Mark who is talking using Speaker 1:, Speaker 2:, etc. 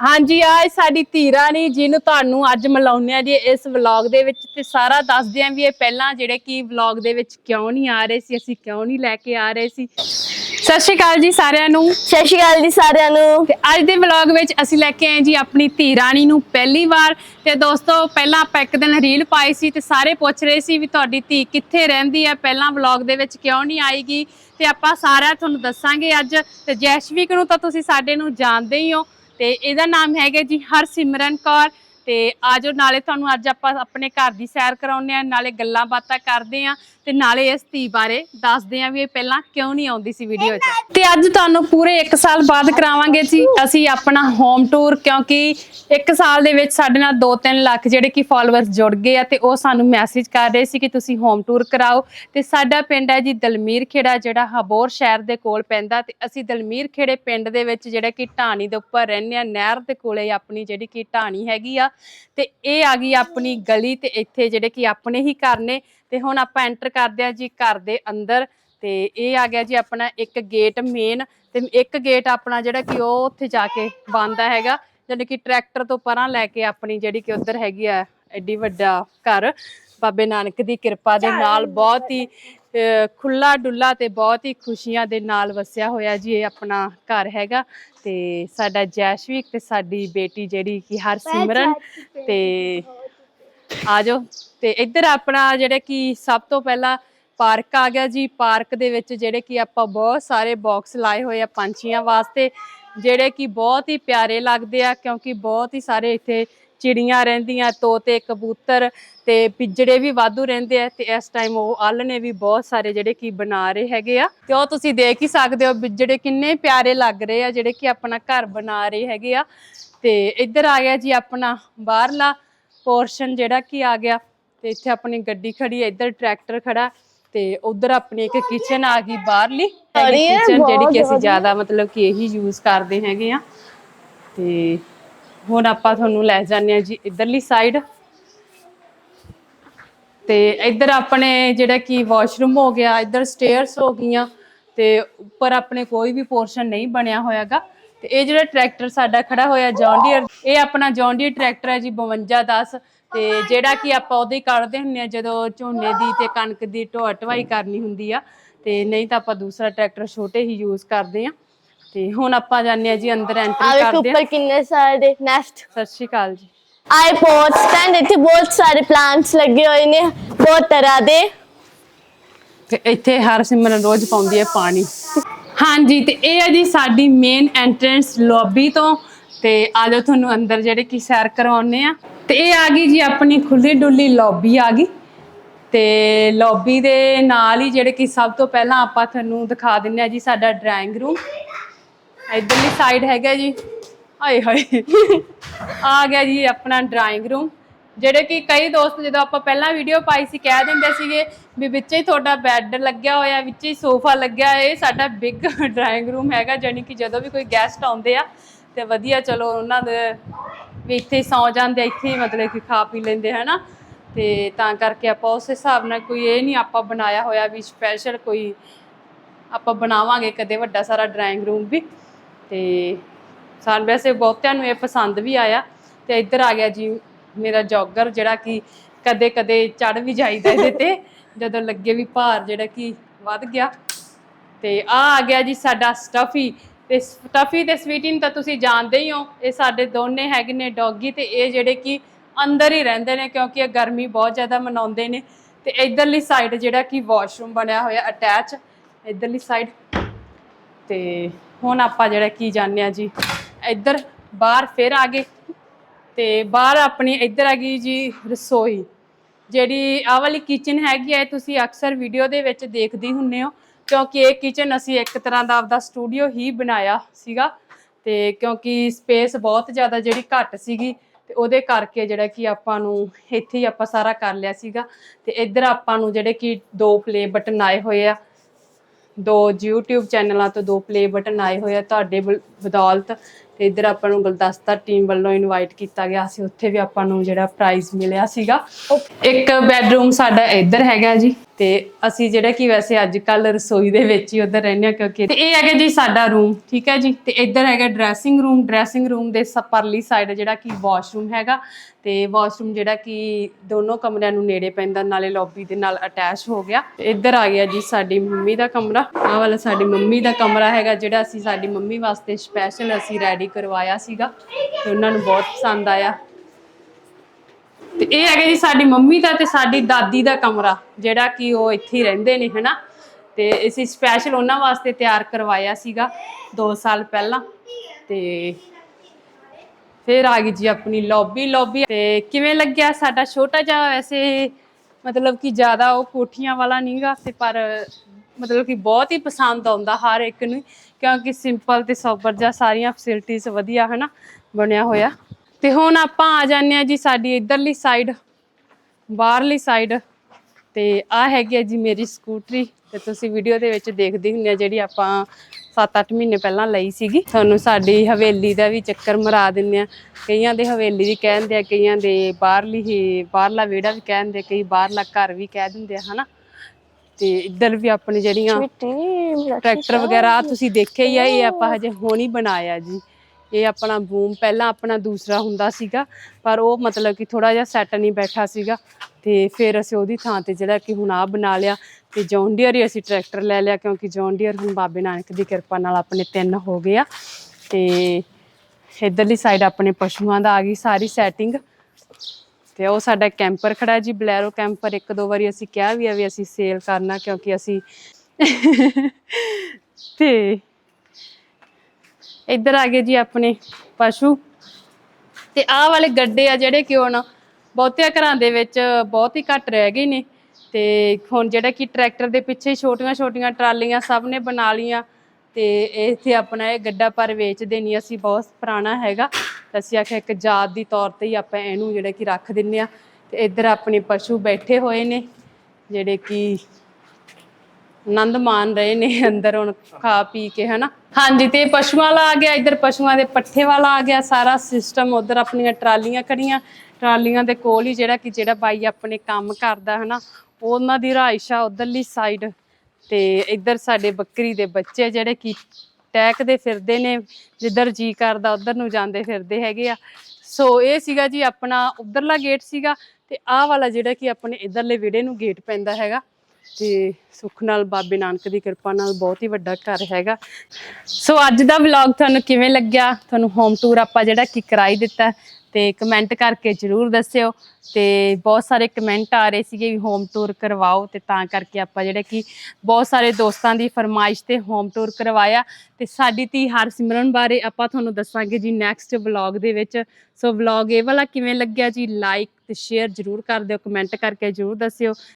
Speaker 1: ਹਾਂਜੀ ਆ ਸਾਡੀ ਧੀਰਾਣੀ ਜਿਹਨੂੰ ਤੁਹਾਨੂੰ ਅੱਜ ਮਿਲਾਉਂਦੇ ਆ ਜੀ ਇਸ ਵਲੌਗ ਦੇ ਵਿੱਚ ਤੇ ਸਾਰਾ ਦੱਸਦੇ ਆ ਵੀ ਇਹ ਪਹਿਲਾਂ ਜਿਹੜੇ ਕੀ ਵਲੌਗ ਦੇ ਵਿੱਚ ਕਿਉਂ ਨਹੀਂ ਆ ਰਹੇ ਸੀ ਅਸੀਂ ਕਿਉਂ ਨਹੀਂ ਲੈ ਕੇ ਆ ਰਹੇ ਸੀ। ਸਤਿ ਸ਼੍ਰੀ ਅਕਾਲ ਜੀ ਸਾਰਿਆਂ ਨੂੰ।
Speaker 2: ਸਤਿ ਸ਼੍ਰੀ ਅਕਾਲ ਜੀ ਸਾਰਿਆਂ ਨੂੰ।
Speaker 1: ਤੇ ਅੱਜ ਦੇ ਵਲੌਗ ਵਿੱਚ ਅਸੀਂ ਲੈ ਕੇ ਆਏ ਜੀ ਆਪਣੀ ਧੀ ਰਾਣੀ ਨੂੰ ਪਹਿਲੀ ਵਾਰ। ਤੇ ਦੋਸਤੋ ਪਹਿਲਾਂ ਆਪਾਂ ਇੱਕ ਦਿਨ ਰੀਲ ਪਾਈ ਸੀ ਤੇ ਸਾਰੇ ਪੁੱਛ ਰਹੇ ਸੀ ਵੀ ਤੁਹਾਡੀ ਧੀ ਕਿੱਥੇ ਰਹਿੰਦੀ ਹੈ ਪਹਿਲਾਂ ਵਲੌਗ ਦੇ ਵਿੱਚ ਕਿਉਂ ਨਹੀਂ ਆਏਗੀ। ਤੇ ਆਪਾਂ ਸਾਰਾ ਤੁਹਾਨੂੰ ਦੱਸਾਂਗੇ ਅੱਜ। ਤੇ ਜੈਸ਼ਵਿਕ ਨੂੰ ਤਾਂ ਤੁਸੀਂ ਸਾਡੇ ਨੂੰ ਜਾਣਦੇ ਹੀ ਹੋ। ਤੇ ਇਹਦਾ ਨਾਮ ਹੈਗਾ ਜੀ ਹਰਸਿਮਰਨ ਕੌਰ ਤੇ ਆਜੋ ਨਾਲੇ ਤੁਹਾਨੂੰ ਅੱਜ ਆਪਾਂ ਆਪਣੇ ਘਰ ਦੀ ਸੈਰ ਕਰਾਉਂਦੇ ਆ ਨਾਲੇ ਗੱਲਾਂ ਬਾਤਾਂ ਕਰਦੇ ਆ ਤੇ ਨਾਲੇ ਇਸ ਧੀ ਬਾਰੇ ਦੱਸਦੇ ਆ ਵੀ ਇਹ ਪਹਿਲਾਂ ਕਿਉਂ ਨਹੀਂ ਆਉਂਦੀ ਸੀ ਵੀਡੀਓ 'ਚ। ਤੇ ਅੱਜ ਤੁਹਾਨੂੰ ਪੂਰੇ 1 ਸਾਲ ਬਾਅਦ ਕਰਾਵਾਂਗੇ ਜੀ। ਅਸੀਂ ਆਪਣਾ ਹੋਮ ਟੂਰ ਕਿਉਂਕਿ 1 ਸਾਲ ਦੇ ਵਿੱਚ ਸਾਡੇ ਨਾਲ 2-3 ਲੱਖ ਜਿਹੜੇ ਕਿ ਫਾਲੋਅਰਸ ਜੁੜ ਗਏ ਆ ਤੇ ਉਹ ਸਾਨੂੰ ਮੈਸੇਜ ਕਰ ਰਹੇ ਸੀ ਕਿ ਤੁਸੀਂ ਹੋਮ ਟੂਰ ਕਰਾਓ। ਤੇ ਸਾਡਾ ਪਿੰਡ ਹੈ ਜੀ ਦਲਮੀਰ ਖੇੜਾ ਜਿਹੜਾ ਹਬੋਰ ਸ਼ਹਿਰ ਦੇ ਕੋਲ ਪੈਂਦਾ ਤੇ ਅਸੀਂ ਦਲਮੀਰ ਖੇੜੇ ਪਿੰਡ ਦੇ ਵਿੱਚ ਜਿਹੜਾ ਕਿ ਢਾਣੀ ਦੇ ਉੱਪਰ ਰਹਿੰਦੇ ਆ। ਨਹਿਰ ਦੇ ਕੋਲੇ ਆਪਣੀ ਜਿਹੜੀ ਕਿ ਢਾਣੀ ਹੈਗੀ ਆ ਤੇ ਇਹ ਆ ਗਈ ਆਪਣੀ ਗਲੀ ਤੇ ਇੱਥੇ ਜਿਹੜੇ ਕਿ ਆਪਣੇ ਹੀ ਘਰ ਨੇ। ਤੇ ਹੁਣ ਆਪਾਂ ਐਂਟਰ ਕਰਦੇ ਆ ਜੀ ਘਰ ਦੇ ਅੰਦਰ ਤੇ ਇਹ ਆ ਗਿਆ ਜੀ ਆਪਣਾ ਇੱਕ ਗੇਟ ਮੇਨ ਤੇ ਇੱਕ ਗੇਟ ਆਪਣਾ ਜਿਹੜਾ ਕਿ ਉਹ ਉੱਥੇ ਜਾ ਕੇ ਬੰਦਾ ਹੈਗਾ ਜਾਣੀ ਕਿ ਟਰੈਕਟਰ ਤੋਂ ਪਰਾਂ ਲੈ ਕੇ ਆਪਣੀ ਜਿਹੜੀ ਕਿ ਉਧਰ ਹੈਗੀ ਆ ਐਡੀ ਵੱਡਾ ਘਰ ਬਾਬੇ ਨਾਨਕ ਦੀ ਕਿਰਪਾ ਦੇ ਨਾਲ ਬਹੁਤ ਹੀ ਖੁੱਲਾ ਡੁੱਲਾ ਤੇ ਬਹੁਤ ਹੀ ਖੁਸ਼ੀਆਂ ਦੇ ਨਾਲ ਵਸਿਆ ਹੋਇਆ ਜੀ ਇਹ ਆਪਣਾ ਘਰ ਹੈਗਾ ਤੇ ਸਾਡਾ ਜੈਸ਼ਵਿਕ ਤੇ ਸਾਡੀ ਬੇਟੀ ਜਿਹੜੀ ਕਿ ਹਰਸਿਮਰਨ ਤੇ ਆ ਜਾਓ ਤੇ ਇੱਧਰ ਆਪਣਾ ਜਿਹੜਾ ਕਿ ਸਭ ਤੋਂ ਪਹਿਲਾਂ ਪਾਰਕ ਆ ਗਿਆ ਜੀ। ਪਾਰਕ ਦੇ ਵਿੱਚ ਜਿਹੜੇ ਕਿ ਆਪਾਂ ਬਹੁਤ ਸਾਰੇ ਬਾਕਸ ਲਾਏ ਹੋਏ ਆ ਪੰਛੀਆਂ ਵਾਸਤੇ, ਜਿਹੜੇ ਕਿ ਬਹੁਤ ਹੀ ਪਿਆਰੇ ਲੱਗਦੇ ਆ, ਕਿਉਂਕਿ ਬਹੁਤ ਹੀ ਸਾਰੇ ਇੱਥੇ ਚਿੜੀਆਂ ਰਹਿੰਦੀਆਂ, ਤੋਤੇ, ਕਬੂਤਰ ਤੇ ਪਿੱਜੜੇ ਵੀ ਵਾਧੂ ਰਹਿੰਦੇ ਆ ਤੇ ਇਸ ਟਾਈਮ ਉਹ ਆਲਣੇ ਵੀ ਬਹੁਤ ਸਾਰੇ ਜਿਹੜੇ ਕਿ ਬਣਾ ਰਹੇ ਹੈਗੇ ਆ। ਤੇ ਉਹ ਤੁਸੀਂ ਦੇਖ ਹੀ ਸਕਦੇ ਹੋ ਪਿੱਜੜੇ ਕਿੰਨੇ ਪਿਆਰੇ ਲੱਗ ਰਹੇ ਆ, ਜਿਹੜੇ ਕਿ ਆਪਣਾ ਘਰ ਬਣਾ ਰਹੇ ਹੈਗੇ ਆ। ਤੇ ਇੱਧਰ ਆ ਗਿਆ ਜੀ ਆਪਣਾ ਬਾਹਰਲਾ। ਪੋਰਸ਼ਨ ਜਿਹੜਾ ਕੀ ਆ ਗਿਆ ਤੇ ਇੱਥੇ ਆਪਣੀ ਗੱਡੀ ਖੜੀ ਹੈ ਇੱਧਰ ਟਰੈਕਟਰ ਖੜਾ ਤੇ ਉਧਰ ਆਪਣੀ ਇੱਕ ਕਿਚਨ ਆ ਗਈ ਬਾਹਰਲੀ। ਕਿਚਨ ਜਿਹੜੀ ਕਿ ਅਸੀਂ। ਜ਼ਿਆਦਾ ਮਤਲਬ ਕਿ ਇਹੀ ਯੂਜ਼ ਕਰਦੇ ਹੈਗੇ ਆ। ਤੇ ਹੁਣ ਆਪਾਂ ਤੁਹਾਨੂੰ ਲੈ ਜਾਂਦੇ ਆ ਜੀ ਇਧਰਲੀ ਸਾਈਡ ਤੇ ਇੱਧਰ ਆਪਣੇ ਜਿਹੜਾ ਕਿ ਵਾਸ਼ਰੂਮ ਹੋ ਗਿਆ ਇੱਧਰ ਸਟੇਅਰਸ ਹੋ ਗਈਆਂ ਤੇ ਉੱਪਰ ਆਪਣੇ ਕੋਈ ਵੀ ਪੋਰਸ਼ਨ ਨਹੀਂ ਬਣਿਆ ਹੋਇਆਗਾ। ਤੇ ਇਹ ਜਿਹੜਾ ਟਰੈਕਟਰ ਸਾਡਾ ਖੜਾ ਹੋਇਆ ਜੌਨ ਡੀਅਰ ਇਹ ਆਪਣਾ ਜੌਨ ਡੀਅਰ ਟਰੈਕਟਰ ਹੈ ਜੀ 5210 ਤੇ ਜਿਹੜਾ ਕਿ ਆਪਾਂ ਉਹਦੇ ਕੱਢਦੇ ਹੁੰਦੇ ਆ ਜਦੋਂ ਝੋਨੇ ਦੀ ਤੇ ਕਣਕ ਦੀ ਢੋਆ ਢਵਾਈ ਕਰਨੀ ਹੁੰਦੀ ਆ ਤੇ ਨਹੀਂ ਤਾਂ ਆਪਾਂ ਦੂਸਰਾ ਟਰੈਕਟਰ ਛੋਟੇ ਹੀ ਯੂਜ਼ ਕਰਦੇ ਆ ਤੇ ਹੁਣ ਆਪਾਂ ਜਾਂਦੇ ਆ ਜੀ ਅੰਦਰ ਐਂਟਰੀ ਕਰਦੇ ਆ
Speaker 2: ਉੱਪਰ ਕਿੰਨੇ ਸਾਰੇ ਨੈਸਟ
Speaker 1: ਸਤਿ ਸ਼੍ਰੀ ਅਕਾਲ ਜੀ।
Speaker 2: ਆਈ ਪੋਟ ਸਟੈਂਡ ਇੱਥੇ ਬਹੁਤ ਸਾਰੇ ਪਲਾਂਟਸ ਲੱਗੇ ਹੋਏ ਨੇ ਬਹੁਤ ਤਰ੍ਹਾਂ ਦੇ।
Speaker 1: ਤੇ ਇੱਥੇ ਹਰ ਸਿਮਰਨ ਰੋਜ਼ ਪਾਉਂਦੀ ਹੈ ਪਾਣੀ। ਹਾਂਜੀ ਤੇ ਇਹ ਹੈ ਜੀ ਸਾਡੀ ਮੇਨ ਐਂਟਰੈਂਸ ਲੌਬੀ ਤੋਂ। ਤੇ ਆਜੋ ਤੁਹਾਨੂੰ ਅੰਦਰ ਜਿਹੜੇ ਕੀ ਸੈਰ ਕਰਵਾਉਣੇ ਆ। ਤੇ ਇਹ ਆ ਗਈ ਜੀ ਆਪਣੀ ਖੁੱਲੀ ਡੁੱਲੀ ਲੌਬੀ ਆ ਗਈ। ਤੇ ਲੌਬੀ ਦੇ ਨਾਲ ਹੀ ਜਿਹੜੇ ਕਿ ਸਭ ਤੋਂ ਪਹਿਲਾਂ ਆਪਾਂ ਤੁਹਾਨੂੰ ਦਿਖਾ ਦਿੰਨੇ ਆ ਜੀ ਸਾਡਾ ਡਰਾਇੰਗ ਰੂਮ ਇਧਰਲੀ ਸਾਈਡ ਹੈਗਾ ਜੀ। ਹਾਏ ਹਾਏ। ਆ ਗਿਆ ਜੀ ਆਪਣਾ ਡਰਾਇੰਗ ਰੂਮ ਜਿਹੜੇ ਕਿ ਕਈ ਦੋਸਤ ਜਦੋਂ ਆਪਾਂ ਪਹਿਲਾਂ ਵੀਡੀਓ ਪਾਈ ਸੀ, ਕਹਿ ਦਿੰਦੇ ਸੀਗੇ ਵੀ ਵਿੱਚ ਹੀ ਤੁਹਾਡਾ ਬੈੱਡ ਲੱਗਿਆ ਹੋਇਆ, ਵਿੱਚ ਹੀ ਸੋਫਾ ਲੱਗਿਆ, ਇਹ ਸਾਡਾ ਬਿਗ ਡਰਾਇੰਗ ਰੂਮ ਹੈਗਾ ਜਾਨੀ ਕਿ ਜਦੋਂ ਵੀ ਕੋਈ ਗੈਸਟ ਆਉਂਦੇ ਆ, ਤੇ ਵਧੀਆ ਚਲੋ ਉਹਨਾਂ ਦੇ ਵੀ ਇੱਥੇ ਹੀ ਸੌ ਜਾਂਦੇ ਇੱਥੇ ਹੀ ਮਤਲਬ ਕਿ ਖਾ ਪੀ ਲੈਂਦੇ ਹਨਾ? ਤੇ ਤਾਂ ਕਰਕੇ ਆਪਾਂ ਉਸ ਹਿਸਾਬ ਨਾਲ ਕੋਈ ਇਹ ਨਹੀਂ ਆਪਾਂ ਬਣਾਇਆ ਹੋਇਆ ਵੀ ਸਪੈਸ਼ਲ ਕੋਈ ਆਪਾਂ ਬਣਾਵਾਂਗੇ ਕਦੇ ਵੱਡਾ ਸਾਰਾ ਡਰਾਇੰਗ ਰੂਮ ਵੀ। ਤੇ ਸਾਨੂੰ ਵੈਸੇ ਬਹੁਤਿਆਂ ਨੂੰ ਇਹ ਪਸੰਦ ਵੀ ਆਇਆ। ਤੇ ਇੱਧਰ ਆ ਗਿਆ ਜੀ ਮੇਰਾ ਜੌਗਰ ਜਿਹੜਾ ਕਿ ਕਦੇ ਕਦੇ ਚੜ ਵੀ ਜਾਈਦਾ ਇਹਦੇ ਤੇ ਜਦੋਂ ਲੱਗੇ ਵੀ ਭਾਰ ਜਿਹੜਾ ਕਿ ਵੱਧ ਗਿਆ। ਤੇ ਆ ਆ ਗਿਆ ਜੀ ਸਾਡਾ ਸਟਫੀ। ਤੇ ਸਟਫੀ ਤੇ ਸਵੀਟਿੰਗ ਤਾਂ ਤੁਸੀਂ ਜਾਣਦੇ ਹੀ ਹੋ ਇਹ ਸਾਡੇ ਦੋਨੇ ਹੈਗੇ ਨੇ ਡੌਗੀ ਤੇ ਇਹ ਜਿਹੜੇ ਕਿ ਅੰਦਰ ਹੀ ਰਹਿੰਦੇ ਨੇ ਕਿਉਂਕਿ ਇਹ ਗਰਮੀ ਬਹੁਤ ਜ਼ਿਆਦਾ ਮਨਾਉਂਦੇ ਨੇ। ਤੇ ਇਧਰਲੀ ਸਾਈਡ ਜਿਹੜਾ ਕਿ ਵਾਸ਼ਰੂਮ ਬਣਿਆ ਹੋਇਆ ਅਟੈਚ ਇਧਰਲੀ ਸਾਈਡ ਤੇ ਹੁਣ ਆਪਾਂ ਜਿਹੜਾ ਕੀ ਜਾਣਦੇ ਆ ਜੀ ਇੱਧਰ ਬਾਹਰ ਫਿਰ ਆ ਗਏ। ਤੇ ਬਾਹਰ ਆਪਣੀ ਇੱਧਰ ਆ ਗਈ ਜੀ ਰਸੋਈ। ਜਿਹੜੀ ਆਹ ਵਾਲੀ ਕਿਚਨ ਹੈਗੀ ਹੈ ਤੁਸੀਂ ਅਕਸਰ ਵੀਡੀਓ ਦੇ ਵਿੱਚ ਦੇਖਦੇ ਹੁੰਨੇ ਹੋ, ਕਿਉਂਕਿ ਇਹ ਕਿਚਨ ਅਸੀਂ ਇੱਕ ਤਰ੍ਹਾਂ ਦਾ ਆਪਦਾ ਸਟੂਡੀਓ ਹੀ ਬਣਾਇਆ ਸੀਗਾ ਤੇ ਕਿਉਂਕਿ ਸਪੇਸ ਬਹੁਤ ਜ਼ਿਆਦਾ ਜਿਹੜੀ ਘੱਟ ਸੀਗੀ ਤੇ ਉਹਦੇ ਕਰਕੇ ਜਿਹੜਾ ਕਿ ਆਪਾਂ ਨੂੰ ਇੱਥੇ ਹੀ ਆਪਾਂ ਸਾਰਾ ਕਰ ਲਿਆ ਸੀਗਾ ਤੇ ਇੱਧਰ ਆਪਾਂ ਨੂੰ ਜਿਹੜੇ ਕਿ ਦੋ ਪਲੇ ਬਟਨ ਆਏ ਹੋਏ ਆ, ਦੋ YouTube ਚੈਨਲਾਂ ਤੋਂ ਦੋ ਪਲੇ ਬਟਨ ਆਏ ਹੋਏ ਆ, ਤੁਹਾਡੇ ਬਲ- ਬਦੌਲਤ ਤੇ ਇੱਧਰ ਆਪਾਂ ਨੂੰ ਗੁਲਦਸਤਾ ਟੀਮ ਵੱਲੋਂ ਇਨਵਾਈਟ ਕੀਤਾ ਗਿਆ ਸੀ। ਉੱਥੇ ਵੀ ਆਪਾਂ ਨੂੰ ਜਿਹੜਾ ਪ੍ਰਾਈਜ਼ ਮਿਲਿਆ ਸੀਗਾ। ਇੱਕ ਬੈੱਡਰੂਮ ਸਾਡਾ ਇੱਧਰ ਹੈਗਾ ਜੀ। ਤੇ ਅਸੀਂ ਜਿਹੜਾ ਕਿ ਵੈਸੇ ਅੱਜ ਕੱਲ ਰਸੋਈ ਦੇ ਵਿੱਚ ਹੀ ਉਧਰ ਰਹਿੰਦੇ ਹਾਂ ਕਿਉਂਕਿ ਤੇ ਇਹ ਹੈਗਾ ਜੀ ਸਾਡਾ ਰੂਮ ਠੀਕ ਹੈ ਜੀ? ਤੇ ਇੱਧਰ ਹੈਗਾ ਡਰੈਸਿੰਗ ਰੂਮ ਡਰੈਸਿੰਗ ਰੂਮ ਦੇ ਸਪਰਲੀ ਸਾਈਡ ਜਿਹੜਾ ਕਿ ਵਾਸ਼ਰੂਮ ਹੈਗਾ ਤੇ ਵਾਸ਼ਰੂਮ ਜਿਹੜਾ ਕਿ ਦੋਨੋਂ ਕਮਰਿਆਂ ਨੂੰ ਨੇੜੇ ਪੈਂਦਾ, ਨਾਲੇ ਲੌਬੀ ਦੇ ਨਾਲ ਅਟੈਚ ਹੋ ਗਿਆ। ਤੇ ਇੱਧਰ ਆ ਗਿਆ ਜੀ ਸਾਡੀ ਮੰਮੀ ਦਾ ਕਮਰਾ। ਆਹ ਵਾਲਾ ਸਾਡੀ ਮੰਮੀ ਦਾ ਕਮਰਾ ਹੈਗਾ ਜਿਹੜਾ ਅਸੀਂ ਸਾਡੀ ਮੰਮੀ ਵਾਸਤੇ ਸਪੈਸ਼ਲ ਅਸੀਂ ਰੈਡੀ ਕਰਵਾਇਆ ਸੀਗਾ ਤੇ ਉਹਨਾਂ ਨੂੰ ਬਹੁਤ ਪਸੰਦ ਆਇਆ। ਤੇ ਇਹ ਹੈਗਾ ਜੀ ਸਾਡੀ ਮੰਮੀ ਦਾ ਤੇ ਸਾਡੀ ਦਾਦੀ ਦਾ ਕਮਰਾ, ਜਿਹੜਾ ਕਿ ਉਹ ਇੱਥੇ ਹੀ ਰਹਿੰਦੇ ਨੇ, ਹਨਾ? ਤੇ ਅਸੀਂ ਸਪੈਸ਼ਲ ਉਹਨਾਂ ਵਾਸਤੇ ਤਿਆਰ ਕਰਵਾਇਆ ਸੀਗਾ 2 ਸਾਲ ਪਹਿਲਾਂ। ਤੇ ਫਿਰ ਆ ਗਈ ਜੀ ਆਪਣੀ ਲੌਬੀ ਲੌਬੀ ਤੇ ਕਿਵੇਂ ਲੱਗਿਆ ਸਾਡਾ? ਛੋਟਾ ਜਿਹਾ ਵੈਸੇ ਮਤਲਬ ਕਿ ਜ਼ਿਆਦਾ ਉਹ ਕੋਠੀਆਂ ਵਾਲਾ ਨਹੀਂਗਾ ਤੇ ਪਰ ਮਤਲਬ ਕਿ ਬਹੁਤ ਹੀ ਪਸੰਦ ਆਉਂਦਾ ਹਰ ਇੱਕ ਨੂੰ, ਕਿਉਂਕਿ ਸਿੰਪਲ ਤੇ ਸੋਬਰ ਜਿਹਾ ਸਾਰੀਆਂ ਫੈਸਿਲਿਟੀਆਂ ਵਧੀਆ, ਹਨਾ? ਬਣਿਆ ਹੋਇਆ। ਤੇ ਹੁਣ ਆਪਾਂ ਆ ਜਾਂਦੇ ਆ ਜੀ ਸਾਡੀ ਇਧਰਲੀ ਸਾਈਡ ਬਾਹਰਲੀ ਸਾਈਡ ਤੇ ਆ ਹੈਗੀ ਆ ਜੀ ਮੇਰੀ ਸਕੂਟਰੀ ਤੇ ਤੁਸੀਂ ਵੀਡੀਓ ਦੇ ਵਿੱਚ ਦੇਖਦੇ ਹੁੰਦੇ ਆ ਜਿਹੜੀ ਆਪਾਂ 7-8 ਮਹੀਨੇ ਪਹਿਲਾਂ ਲਈ ਸੀਗੀ। ਤੁਹਾਨੂੰ ਸਾਡੀ ਹਵੇਲੀ ਦਾ ਵੀ ਚੱਕਰ ਮਰਾ ਦਿੰਦੇ ਆ ਕਈਆਂ ਦੇ ਹਵੇਲੀ ਵੀ ਕਹਿੰਦੇ ਆ ਕਈਆਂ ਦੇ ਬਾਹਰਲੀ ਹੀ ਬਾਹਰਲਾ ਵਿਹੜਾ ਵੀ ਕਹਿੰਦੇ ਕਈ ਬਾਹਰਲਾ ਘਰ ਵੀ ਕਹਿ ਦਿੰਦੇ ਆ ਹਨਾ? ਤੇ ਇੱਧਰ ਵੀ ਆਪਣੇ ਜਿਹੜੀਆਂ ਟਰੈਕਟਰ ਵਗੈਰਾ ਤੁਸੀਂ ਦੇਖਿਆ ਹੀ ਆ ਇਹ ਆਪਾਂ ਹਜੇ ਹੁਣ ਹੀ ਬਣਾਇਆ ਜੀ। ਇਹ ਆਪਣਾ ਬੂਮ ਪਹਿਲਾਂ ਆਪਣਾ ਦੂਸਰਾ ਹੁੰਦਾ ਸੀਗਾ, ਪਰ ਉਹ ਮਤਲਬ ਕਿ ਥੋੜਾ ਜਿਹਾ ਸੈੱਟ ਨਹੀਂ ਬੈਠਾ ਸੀਗਾ ਤੇ ਫਿਰ ਅਸੀਂ ਉਹਦੀ ਥਾਂ ਤੇ ਜਿਹੜਾ ਕਿ ਹੁਣ ਆ ਬਣਾ ਲਿਆ ਤੇ ਜੌਨ ਡੀਅਰ ਹੀ ਅਸੀਂ ਟਰੈਕਟਰ ਲੈ ਲਿਆ ਕਿਉਂਕਿ ਜੌਨ ਡੀਅਰ ਹੁਣ ਬਾਬੇ ਨਾਨਕ ਦੀ ਕਿਰਪਾ ਨਾਲ ਆਪਣੇ ਤਿੰਨ ਹੋ ਗਏ ਆ ਤੇ ਇਧਰਲੀ ਸਾਈਡ ਆਪਣੇ ਪਸ਼ੂਆਂ ਦਾ ਆ ਗਈ ਸਾਰੀ ਸੈਟਿੰਗ ਤੇ ਉਹ ਸਾਡਾ ਕੈਂਪਰ ਖੜਾ ਜੀ ਬਲੈਰੋ ਕੈਂਪਰ ਇੱਕ ਦੋ ਵਾਰੀ ਅਸੀਂ ਕਿਹਾ ਵੀ ਆ ਵੀ ਅਸੀਂ ਸੇਲ ਕਰਨਾ ਕਿਉਂਕਿ ਅਸੀਂ ਤੇ ਇੱਧਰ ਆ ਗਏ ਜੀ ਆਪਣੇ ਪਸ਼ੂ। ਤੇ ਆਹ ਵਾਲੇ ਗੱਡੇ ਆ ਜਿਹੜੇ ਕਿ ਹੁਣ ਬਹੁਤਿਆਂ ਘਰਾਂ ਦੇ ਵਿੱਚ ਬਹੁਤ ਹੀ ਘੱਟ ਰਹਿ ਗਏ ਨੇ। ਤੇ ਹੁਣ ਜਿਹੜਾ ਕਿ ਟਰੈਕਟਰ ਦੇ ਪਿੱਛੇ ਛੋਟੀਆਂ ਛੋਟੀਆਂ ਟਰਾਲੀਆਂ ਸਭ ਨੇ ਬਣਾ ਲੀਆਂ ਤੇ ਇੱਥੇ ਆਪਣਾ ਇਹ ਗੱਡਾ ਪਰ ਵੇਚਦੇ ਨਹੀਂ, ਅਸੀਂ ਬਹੁਤ ਪੁਰਾਣਾ ਹੈਗਾ। ਅਸੀਂ ਆਖਿਆ ਇੱਕ ਜਾਤ ਦੀ ਤੌਰ ਤੇ ਹੀ ਆਪਾਂ ਇਹਨੂੰ ਜਿਹੜਾ ਕਿ ਰੱਖ ਦਿੰਨੇ ਆ ਤੇ ਇੱਧਰ ਆਪਣੇ ਪਸ਼ੂ ਬੈਠੇ ਹੋਏ ਨੇ, ਜਿਹੜੇ ਕਿ ਆਨੰਦ ਮਾਣ ਰਹੇ ਨੇ ਅੰਦਰ ਹੁਣ ਖਾ ਪੀ ਕੇ, ਹਨਾ? ਹਾਂਜੀ, ਤੇ ਪਸ਼ੂਆਂ ਵਾਲਾ ਆ ਗਿਆ, ਇੱਧਰ ਪਸ਼ੂਆਂ ਦੇ ਪੱਠੇ ਵਾਲਾ ਆ ਗਿਆ, ਸਾਰਾ ਸਿਸਟਮ ਉਧਰ ਆਪਣੀਆਂ ਟਰਾਲੀਆਂ ਖੜੀਆਂ, ਟਰਾਲੀਆਂ ਦੇ ਕੋਲ ਹੀ ਜਿਹੜਾ ਕਿ ਜਿਹੜਾ ਬਾਈ ਆਪਣੇ ਕੰਮ ਕਰਦਾ, ਹਨਾ? ਉਹਨਾਂ ਦੀ ਰਿਹਾਇਸ਼ ਆ ਉਧਰਲੀ ਸਾਈਡ ਤੇ ਇੱਧਰ ਸਾਡੇ ਬੱਕਰੀ ਦੇ ਬੱਚੇ ਜਿਹੜੇ ਕਿ ਟਹਿਕਦੇ ਫਿਰਦੇ ਨੇ, ਜਿੱਧਰ ਜੀ ਕਰਦਾ ਉਧਰ ਨੂੰ ਜਾਂਦੇ ਫਿਰਦੇ ਹੈਗੇ ਆ। ਸੋ ਇਹ ਸੀਗਾ ਜੀ ਆਪਣਾ ਉਧਰਲਾ ਗੇਟ ਸੀਗਾ, ਤੇ ਆਹ ਵਾਲਾ ਜਿਹੜਾ ਕਿ ਆਪਣੇ ਇਧਰਲੇ ਵਿੜੇ ਨੂੰ ਗੇਟ ਪੈਂਦਾ ਹੈਗਾ। ਤੇ ਸੁੱਖ ਨਾਲ ਬਾਬੇ ਨਾਨਕ ਦੀ ਕਿਰਪਾ ਨਾਲ ਬਹੁਤ ਹੀ ਵੱਡਾ ਘਰ ਹੈਗਾ। ਸੋ ਅੱਜ ਦਾ ਵਲੌਗ ਤੁਹਾਨੂੰ ਕਿਵੇਂ ਲੱਗਿਆ? ਤੁਹਾਨੂੰ ਹੋਮ ਟੂਰ ਆਪਾਂ ਜਿਹੜਾ ਕਿ ਕਰਾਈ ਦਿੱਤਾ ਤੇ ਕਮੈਂਟ ਕਰਕੇ ਜਰੂਰ ਦੱਸਿਓ। ਤੇ ਬਹੁਤ ਸਾਰੇ ਕਮੈਂਟ ਆ ਰਹੇ ਸੀਗੇ ਵੀ ਹੋਮ ਟੂਰ ਕਰਵਾਓ ਤੇ ਤਾਂ ਕਰਕੇ ਆਪਾਂ ਜਿਹੜਾ ਕਿ ਬਹੁਤ ਸਾਰੇ ਦੋਸਤਾਂ ਦੀ ਫਰਮਾਇਸ਼ ਤੇ ਹੋਮ ਟੂਰ ਕਰਵਾਇਆ। ਤੇ ਸਾਡੀ ਧੀ ਹਰਸਿਮਰਨ ਬਾਰੇ ਆਪਾਂ ਤੁਹਾਨੂੰ ਦੱਸਾਂਗੇ ਜੀ ਨੈਕਸਟ ਵਲੌਗ ਦੇ ਵਿੱਚ। ਸੋ ਵਲੌਗ ਇਹ ਵਾਲਾ ਕਿਵੇਂ ਲੱਗਿਆ ਜੀ? ਲਾਈਕ ਤੇ ਸ਼ੇਅਰ ਜਰੂਰ ਕਰ ਦਿਓ ਕਮੈਂਟ ਕਰਕੇ ਜਰੂਰ ਦੱਸਿਓ।